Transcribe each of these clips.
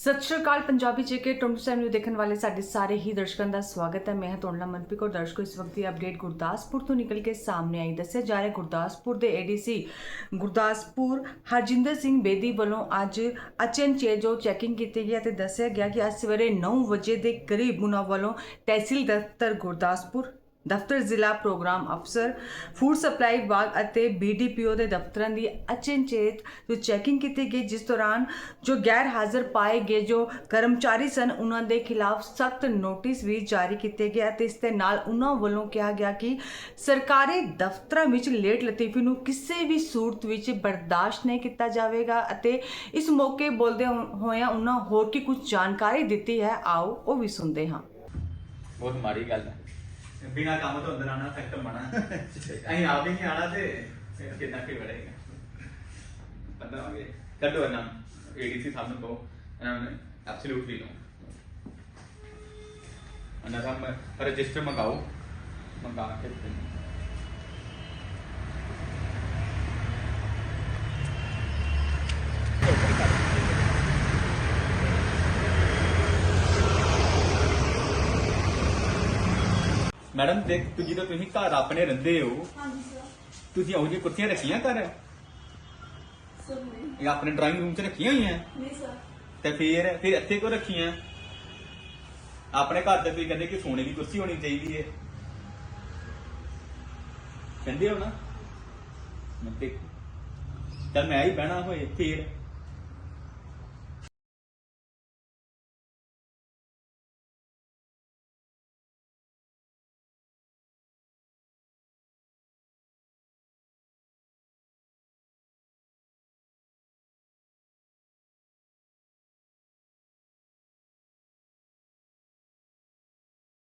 ਸਤਿ ਸ਼੍ਰੀ ਅਕਾਲ, ਪੰਜਾਬੀ ਜੇਕੇ 27 ਨੂੰ ਦੇਖਣ ਵਾਲੇ ਸਾਡੇ ਸਾਰੇ ਹੀ ਦਰਸ਼ਕਾਂ ਦਾ ਸਵਾਗਤ ਹੈ। ਮੈਂ ਹਾਂ ਤੁਹਾਡਾ ਮਨਪ੍ਰੀਤ ਕੌਰ। ਦਰਸ਼ਕੋ, ਇਸ ਵਕਤ ਦੀ ਅਪਡੇਟ ਗੁਰਦਾਸਪੁਰ ਤੋਂ ਨਿਕਲ ਕੇ ਸਾਹਮਣੇ ਆਈ। ਦੱਸਿਆ ਜਾ ਰਿਹਾ ਗੁਰਦਾਸਪੁਰ ਦੇ ਏਡੀਸੀ ਗੁਰਦਾਸਪੁਰ ਹਰਜਿੰਦਰ ਸਿੰਘ ਬੇਦੀ ਵੱਲੋਂ ਅੱਜ ਅਚਨਚੇਤ ਜੋ ਚੈਕਿੰਗ ਕੀਤੀ ਗਈ ਅਤੇ ਦੱਸਿਆ ਗਿਆ ਕਿ ਅੱਜ ਸਵੇਰੇ 9 ਵਜੇ ਦੇ ਕਰੀਬ ਉਹਨਾਂ ਵੱਲੋਂ ਤਹਿਸੀਲ ਦਫ਼ਤਰ ਗੁਰਦਾਸਪੁਰ ਦਫ਼ਤਰ ਜ਼ਿਲ੍ਹਾ ਪ੍ਰੋਗਰਾਮ ਅਫਸਰ, ਫੂਡ ਸਪਲਾਈ ਵਿਭਾਗ ਅਤੇ ਬੀਡੀਪੀਓ ਦੇ ਦਫ਼ਤਰਾਂ ਦੀ ਅਚਨਚੇਤ ਜੋ ਚੈਕਿੰਗ ਕੀਤੀ ਗਈ, ਜਿਸ ਦੌਰਾਨ ਜੋ ਗੈਰ ਹਾਜ਼ਰ ਪਾਏ ਗਏ ਜੋ ਕਰਮਚਾਰੀ ਸਨ, ਉਹਨਾਂ ਦੇ ਖਿਲਾਫ ਸਖਤ ਨੋਟਿਸ ਵੀ ਜਾਰੀ ਕੀਤੇ ਗਏ ਅਤੇ ਇਸ ਦੇ ਨਾਲ ਉਹਨਾਂ ਵੱਲੋਂ ਕਿਹਾ ਗਿਆ ਕਿ ਸਰਕਾਰੀ ਦਫ਼ਤਰਾਂ ਵਿੱਚ ਲੇਟ ਲਤੀਫੀ ਨੂੰ ਕਿਸੇ ਵੀ ਸੂਰਤ ਵਿੱਚ ਬਰਦਾਸ਼ਤ ਨਹੀਂ ਕੀਤਾ ਜਾਵੇਗਾ ਅਤੇ ਇਸ ਮੌਕੇ ਬੋਲਦੇ ਹੋਇਆਂ ਉਹਨਾਂ ਹੋਰ ਕੀ ਕੁਝ ਜਾਣਕਾਰੀ ਦਿੱਤੀ ਹੈ, ਆਓ ਉਹ ਵੀ ਸੁਣਦੇ ਹਾਂ। ਬਹੁਤ ਮਾੜੀ ਗੱਲ ਹੈ। ਬਿਨਾ ਕੰਮ ਤੋਂ ਅੰਦਰ ਆਣਾ ਸਖਤ ਮਨਾ। ਅਸੀਂ ਆਪ ਹੀ ਨਹੀਂ ਆਣਾ ਤੇ ਕਿੰਨਾ ਕੀ ਵੜੇਗਾ। ਬੰਦਾ ਆ ਕੱਢੋ ਇਹਨਾਂ ਏਡੀਸੀ ਸਾਹਿਬ ਨੂੰ ਕਹੋ। ਇਹਨਾਂ ਨੇ ਐਬਸੋਲੂਟਲੀ ਨੋ ਇਹਨਾਂ ਰਜਿਸਟਰ ਮੰਗਾਓ। ਮੰਗਾ ਕੇ ਤੇ- ਮੈਡਮ ਦੇਖ ਤੂੰ ਜਦੋਂ ਤੁਸੀਂ ਘਰ ਆਪਣੇ ਰਹਿੰਦੇ ਹੋ ਹਾਂਜੀ ਸਰ ਤੁਸੀਂ ਉਹੋ ਜਿਹੀ ਕੁਰਸੀਆਂ ਰੱਖੀਆਂ ਘਰ ਸਰ ਨਹੀਂ ਇਹ ਆਪਣੇ ਡਰਾਇੰਗ ਰੂਮ 'ਚ ਰੱਖੀਆਂ ਹੋਈਆਂ ਨਹੀਂ ਸਰ ਤੇ ਫਿਰ ਫਿਰ ਇੱਥੇ ਕੋ ਰੱਖੀਆਂ ਆਪਣੇ ਘਰ ਤੇ ਤੁਸੀਂ ਕਹਿੰਦੇ ਕਿ ਸੋਨੇ ਦੀ ਕੁਰਸੀ ਹੋਣੀ ਚਾਹੀਦੀ ਹੈ ਕਹਿੰਦੇ ਹੋ ਨਾ ਮੈਂ ਤੇ ਚੱਲ ਮੈਂ ਹੀ ਬਹਿਣਾ ਹੋਏ ਫਿਰ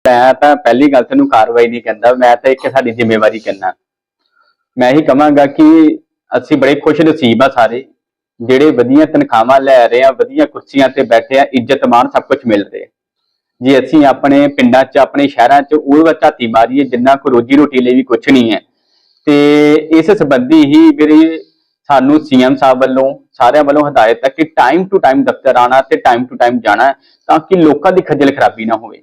ਮੈਂ ਤਾਂ ਪਹਿਲੀ ਗੱਲ ਤੈਨੂੰ ਕਾਰਵਾਈ ਨਹੀਂ ਕਹਿੰਦਾ, ਮੈਂ ਤਾਂ ਇੱਕ ਸਾਡੀ ਜ਼ਿੰਮੇਵਾਰੀ ਕਹਿੰਦਾ। ਮੈਂ ਹੀ ਕਹਾਂਗਾ ਕਿ ਅਸੀਂ ਬੜੇ ਖੁਸ਼ ਨਸੀਬ ਆ ਸਾਰੇ, ਜਿਹੜੇ ਵਧੀਆ ਤਨਖਾਹਾਂ ਲੈ ਰਹੇ ਆ, ਵਧੀਆ ਕੁਰਸੀਆਂ ਤੇ ਬੈਠੇ ਆ, ਇੱਜ਼ਤ ਮਾਣ ਸਭ ਕੁਝ ਮਿਲ ਰਿਹਾ। ਜੇ ਅਸੀਂ ਆਪਣੇ ਪਿੰਡਾਂ 'ਚ, ਆਪਣੇ ਸ਼ਹਿਰਾਂ 'ਚ ਉਹ ਝਾਤੀ ਮਾਰੀਏ, ਜਿੰਨਾ ਕੋ ਰੋਜੀ ਰੋਟੀ ਲਈ ਵੀ ਕੁਝ ਨਹੀਂ ਹੈ, ਤੇ ਇਸ ਸੰਬੰਧੀ ਹੀ ਮੇਰੇ ਸਾਨੂੰ ਸੀਐਮ ਸਾਹਿਬ ਵੱਲੋਂ, ਸਾਰਿਆਂ ਵੱਲੋਂ ਹਦਾਇਤ ਹੈ ਕਿ ਟਾਈਮ ਟੂ ਟਾਈਮ ਦਫ਼ਤਰ ਆਣਾ ਤੇ ਟਾਈਮ ਟੂ ਟਾਈਮ ਜਾਣਾ ਤਾਂ ਕਿ ਲੋਕਾਂ ਦੀ ਖੱਜਲ ਖਰਾਬੀ ਨਾ ਹੋਵੇ।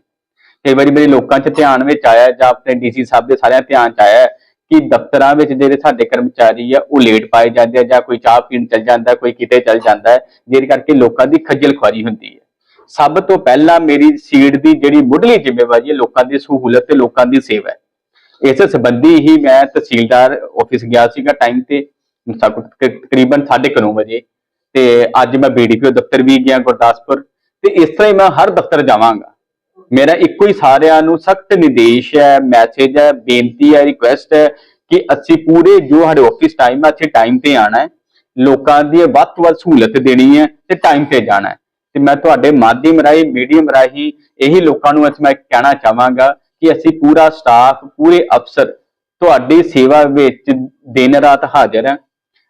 ਕਈ ਵਾਰੀ ਮੇਰੇ ਲੋਕਾਂ 'ਚ ਧਿਆਨ ਵਿੱਚ ਆਇਆ ਜਾਂ ਆਪਣੇ ਡੀਸੀ ਸਾਹਿਬ ਦੇ ਸਾਰਿਆਂ ਧਿਆਨ 'ਚ ਆਇਆ ਕਿ ਦਫ਼ਤਰਾਂ ਵਿੱਚ ਜਿਹੜੇ ਸਾਡੇ ਕਰਮਚਾਰੀ ਆ, ਉਹ ਲੇਟ ਪਾਏ ਜਾਂਦੇ ਆ, ਜਾਂ ਕੋਈ ਚਾਹ ਪੀਣ ਚੱਲ ਜਾਂਦਾ, ਕੋਈ ਕਿਤੇ ਚੱਲ ਜਾਂਦਾ ਹੈ, ਜਿਹਦੇ ਕਰਕੇ ਲੋਕਾਂ ਦੀ ਖੱਜਲ ਖੁਆਰੀ ਹੁੰਦੀ ਹੈ। ਸਭ ਤੋਂ ਪਹਿਲਾਂ ਮੇਰੀ ਸੀਟ ਦੀ ਜਿਹੜੀ ਮੁੱਢਲੀ ਜ਼ਿੰਮੇਵਾਰੀ ਹੈ, ਲੋਕਾਂ ਦੀ ਸਹੂਲਤ ਤੇ ਲੋਕਾਂ ਦੀ ਸੇਵਾ ਹੈ। ਇਸ ਸੰਬੰਧੀ ਹੀ ਮੈਂ ਤਹਿਸੀਲਦਾਰ ਆਫਿਸ ਗਿਆ ਸੀਗਾ ਟਾਈਮ ਤੇ ਸਕ- ਤਕ- ਤਕਰੀਬਨ 9:30 ਵਜੇ। ਤੇ ਅੱਜ ਮੈਂ ਬੀਡੀਪੀਓ ਦਫ਼ਤਰ ਵੀ ਗਿਆ ਗੁਰਦਾਸਪੁਰ। ਤੇ ਇਸ ਤਰ੍ਹਾਂ ਹੀ ਮੈਂ ਹਰ ਦਫ਼ਤਰ ਜਾਵਾਂਗਾ। ਮੇਰਾ ਇੱਕੋ ਹੀ ਸਾਰਿਆਂ ਨੂੰ ਸਖਤ ਨਿਰਦੇਸ਼ ਹੈ ਮੈਸੇਜ ਹੈ, ਬੇਨਤੀ ਹੈ ਰਿਕੁਐਸਟ ਹੈ ਕਿ ਅਸੀਂ ਪੂਰੇ ਜੋ ਸਾਡੇ ਆਫਿਸ ਟਾਈਮ ਹੈ, ਅਸੀਂ ਟਾਈਮ ਤੇ ਆਣਾ ਹੈ। ਲੋਕਾਂ ਦੀ ਵੱਧ ਤੋਂ ਵੱਧ ਸਹੂਲਤ ਦੇਣੀ ਹੈ ਤੇ ਟਾਈਮ ਤੇ ਜਾਣਾ ਹੈ। ਤੇ ਮੈਂ ਤੁਹਾਡੇ ਮਾਧਿਅਮ ਰਾਹੀਂ ਮੀਡੀਅਮ ਰਾਹੀਂ ਇਹੀ ਲੋਕਾਂ ਨੂੰ ਅੱਜ ਮੈਂ ਕਹਿਣਾ ਚਾਹਾਂਗਾ ਕਿ ਅਸੀਂ ਪੂਰਾ ਸਟਾਫ ਪੂਰੇ ਅਫਸਰ ਤੁਹਾਡੀ ਸੇਵਾ ਵਿੱਚ ਦਿਨ ਰਾਤ ਹਾਜ਼ਰ ਹੈ।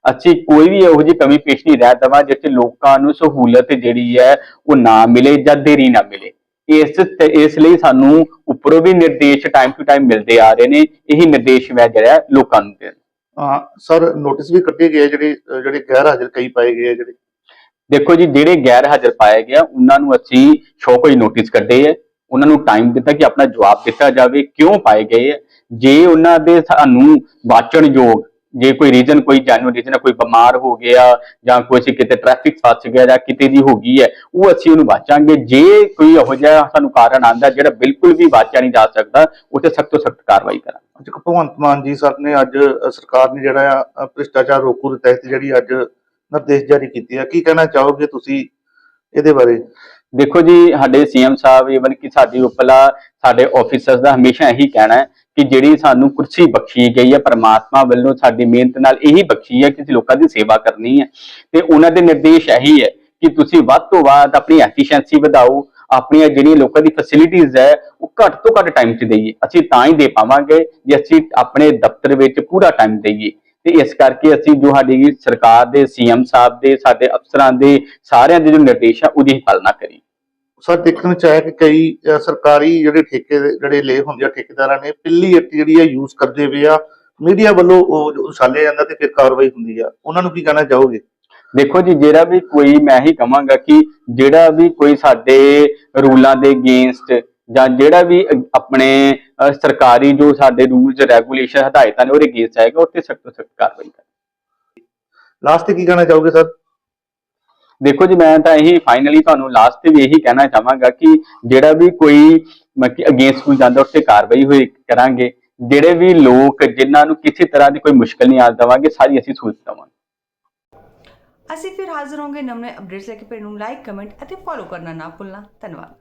ਅਸੀਂ ਕੋਈ ਵੀ ਇਹੋ ਜਿਹੀ ਕਮੀ ਪੇਸ਼ ਨਹੀਂ ਰਹਿ ਦਵਾਂ ਜਿਸ 'ਚ ਲੋਕਾਂ ਨੂੰ ਸਹੂਲਤ ਜਿਹੜੀ ਹੈ ਉਹ ਨਾ ਮਿਲੇ ਜਾਂ ਦੇਰੀ ਨਾ ਮਿਲੇ। ਇਸ ਇਸ ਲਈ ਸਾਨੂੰ ਉੱਪਰੋਂ ਵੀ ਨਿਰਦੇਸ਼ ਟਾਈਮ ਟੂ ਟਾਈਮ ਮਿਲਦੇ ਆ ਰਹੇ ਨੇ ਇਹੀ ਨਿਰਦੇਸ਼ ਮੈਂ ਜਿਹੜਾ ਲੋਕਾਂ ਨੂੰ ਦੇ ਸਰ ਨੋਟਿਸ ਵੀ ਕੱਢੇ ਗਏ ਜਿਹੜੇ ਜਿਹੜੇ ਗੈਰ ਹਾਜ਼ਰ ਕਈ ਪਾਏ ਗਏ ਜਿਹੜੇ। ਦੇਖੋ ਜੀ ਜਿਹੜੇ ਗੈਰ ਹਾਜ਼ਰ ਪਾਏ ਗਿਆ ਉਹਨਾਂ ਨੂੰ ਅਸੀਂ ਸ਼ੌ ਕੋਈ ਨੋਟਿਸ ਕੱਢੇ ਹੈ। ਉਹਨਾਂ ਨੂੰ ਟਾਈਮ ਦਿੱਤਾ ਕਿ ਆਪਣਾ ਜਵਾਬ ਦਿੱਤਾ ਜਾਵੇ ਕਿਉਂ ਪਾਏ ਗਏ ਜੇ ਉਹਨਾਂ ਦੇ ਸਾਨੂੰ ਵਾਚਣਯੋਗ ਜੇ ਕੋਈ ਰੀਜ਼ਨ ਕੋਈ ਜੈਨੂਇਨ ਰੀਜ਼ਨ ਕੋਈ ਬਿਮਾਰ ਹੋ ਗਿਆ ਜਾਂ ਕੋਈ ਕਿਤੇ ਟ੍ਰੈਫਿਕ ਫਸ ਗਿਆ ਜਾਂ ਕਿਤੇ ਦੀ ਹੋ ਗਈ ਹੈ ਉਹ ਅਸੀਂ ਉਹਨੂੰ ਵਾਚਾਂਗੇ। ਜੇ ਕੋਈ ਇਹੋ ਜਿਹਾ ਸਾਨੂੰ ਕਾਰਨ ਆਂਦਾ ਜਿਹੜਾ ਬਿਲਕੁਲ ਵੀ ਵਾਚਿਆ ਨਹੀਂ ਜਾ ਸਕਦਾ ਉੱਥੇ ਸਖਤ ਤੋਂ ਸਖਤ ਕਾਰਵਾਈ ਕਰਾਂਗੇ। ਅੱਜ ਭਗਵੰਤ ਮਾਨ ਜੀ ਸਰ ਨੇ ਅੱਜ ਸਰਕਾਰ ਨੇ ਜਿਹੜਾ ਆ ਭ੍ਰਿਸ਼ਟਾਚਾਰ ਰੋਕੂ ਦੇ ਤਹਿਤ ਜਿਹੜੀ ਅੱਜ ਨਿਰਦੇਸ਼ ਜਾਰੀ ਕੀਤੇ ਆ। ਕੀ ਕਹਿਣਾ ਚਾਹੋਗੇ ਤੁਸੀਂ ਇਹਦੇ ਬਾਰੇ? ਦੇਖੋ ਜੀ ਸਾਡੇ ਸੀਐਮ ਸਾਹਿਬ ਈਵਨ ਕਿ ਸਾਡੀ ਉਪਲਾ ਸਾਡੇ ਆਫੀਸਰਸ ਦਾ ਹਮੇਸ਼ਾ ਇਹੀ ਕਹਿਣਾ ਹੈ ਕਿ ਜਿਹੜੀ ਸਾਨੂੰ ਕੁਰਸੀ ਬਖਸ਼ੀ ਗਈ ਹੈ, ਪਰਮਾਤਮਾ ਵੱਲੋਂ ਸਾਡੀ ਮਿਹਨਤ ਨਾਲ ਇਹੀ ਬਖਸ਼ੀ ਹੈ ਕਿ ਅਸੀਂ ਲੋਕਾਂ ਦੀ ਸੇਵਾ ਕਰਨੀ ਹੈ। ਤੇ ਉਹਨਾਂ ਦੇ ਨਿਰਦੇਸ਼ ਇਹੀ ਹੈ ਕਿ ਤੁਸੀਂ ਵੱਧ ਤੋਂ ਵੱਧ ਆਪਣੀ ਐਫੀਸ਼ੀਐਂਸੀ ਵਧਾਓ, ਆਪਣੀਆਂ ਜਿਹੜੀਆਂ ਲੋਕਾਂ ਦੀ ਫੈਸਿਲਿਟੀਆਂ ਹੈ, ਉਹ ਘੱਟ ਤੋਂ ਘੱਟ ਟਾਈਮ 'ਚ ਦੇਈਏ। ਅਸੀਂ ਤਾਂ ਹੀ ਦੇ ਪਾਵਾਂਗੇ ਜੇ ਅਸੀਂ ਆਪਣੇ ਦਫ਼ਤਰ ਵਿੱਚ ਪੂਰਾ ਟਾਈਮ ਦੇਈਏ। ਤੇ ਇਸ ਕਰਕੇ ਅਸੀਂ ਜੋ ਸਾਡੀ ਸਰਕਾਰ ਦੇ ਸੀਐਮ ਸਾਹਿਬ ਦੇ, ਸਾਡੇ ਅਫਸਰਾਂ ਦੇ ਸਾਰਿਆਂ ਦੇ ਜੋ ਨਿਰਦੇਸ਼ ਆ, ਉਹਦੀ ਪਾਲਣਾ ਕਰੀਏ। ਸਰ ਦੇਖਣ ਚ ਆਇਆ ਕਿ ਕਈ ਸਰਕਾਰੀ ਜਿਹੜੇ ਠੇਕੇ ਦੇ- ਜਿਹੜੇ ਲੇ ਹੁੰਦੇ ਆ ਠੇਕੇਦਾਰਾਂ ਨੇ ਪਿੱਲੀ ਇੱਟ ਜਿਹੜੀ ਆ ਯੂਜ਼ ਕਰਦੇ ਪਏ ਆ। ਮੀਡੀਆ ਵੱਲੋਂ ਉਹ ਉਛਾਲਿਆ ਜਾਂਦਾ ਤੇ ਫਿਰ ਕਾਰਵਾਈ ਹੁੰਦੀ ਆ। ਉਹਨਾਂ ਨੂੰ ਕੀ ਕਹਿਣਾ ਚਾਹੋਗੇ? ਦੇਖੋ ਜੀ ਜਿਹੜਾ ਵੀ ਕੋਈ ਮੈਂ ਹੀ ਕਹਾਂਗਾ ਕਿ ਜਿਹੜਾ ਵੀ ਕੋਈ ਸਾਡੇ ਰੂਲਾਂ ਦੇ ਅਗੇਂਸਟ ਜਾਂ ਜਿਹੜਾ ਵੀ ਅ- ਆਪਣੇ ਅ, ਸਰਕਾਰੀ ਜੋ ਸਾਡੇ ਰੂਲਸ ਰੈਗੂਲੇਸ਼ਨ ਹਦਾਇਤਾਂ ਨੇ ਉਹਦੇ ਅਗੇਂਸਟ ਆਏਗਾ ਉੱਤੇ ਸਖਤ ਤੋਂ ਸਖਤ ਕਾਰਵਾਈ ਕਰਾਂਗੇ। ਲਾਸਟ ਤੇ ਕੀ ਕਹਿਣਾ ਚਾਹੋਗੇ ਸਰ? ਦੇਖੋ ਜੀ, ਮੈਂ ਤਾਂ ਇਹੀ ਫਾਈਨਲੀ ਤੁਹਾਨੂੰ ਲਾਸਟ ਤੇ ਵੀ ਇਹੀ ਕਹਿਣਾ ਚਾਹਾਂਗਾ ਕਿ ਜਿਹੜਾ ਵੀ ਕੋਈ ਅਗੇਂਸਟ ਕੋਈ ਜਾਂਦਾ ਉੱਤੇ ਕਾਰਵਾਈ ਹੋਈ ਕਰਾਂਗੇ। ਜਿਹੜੇ ਵੀ ਲੋਕ ਜਿਨ੍ਹਾਂ ਨੂੰ ਕਿਸੇ ਤਰ੍ਹਾਂ ਦੀ ਕੋਈ ਮੁਸ਼ਕਲ ਨਹੀਂ ਆ ਦੇਵਾਂਗੇ, ਸਾਰੀ ਅਸੀਂ ਸਹੂਲਤ ਦੇਵਾਂਗੇ। ਅਸੀਂ ਫਿਰ ਹਾਜ਼ਰ ਹੋਵਾਂਗੇ ਨਵੇਂ ਅਪਡੇਟਸ ਲੈ ਕੇ। ਫਿਰ ਨੂੰ ਲਾਈਕ ਕਮੈਂਟ ਅਤੇ ਫੋਲੋ ਕਰਨਾ ਨਾ ਭੁੱਲਣਾ। ਧੰਨਵਾਦ।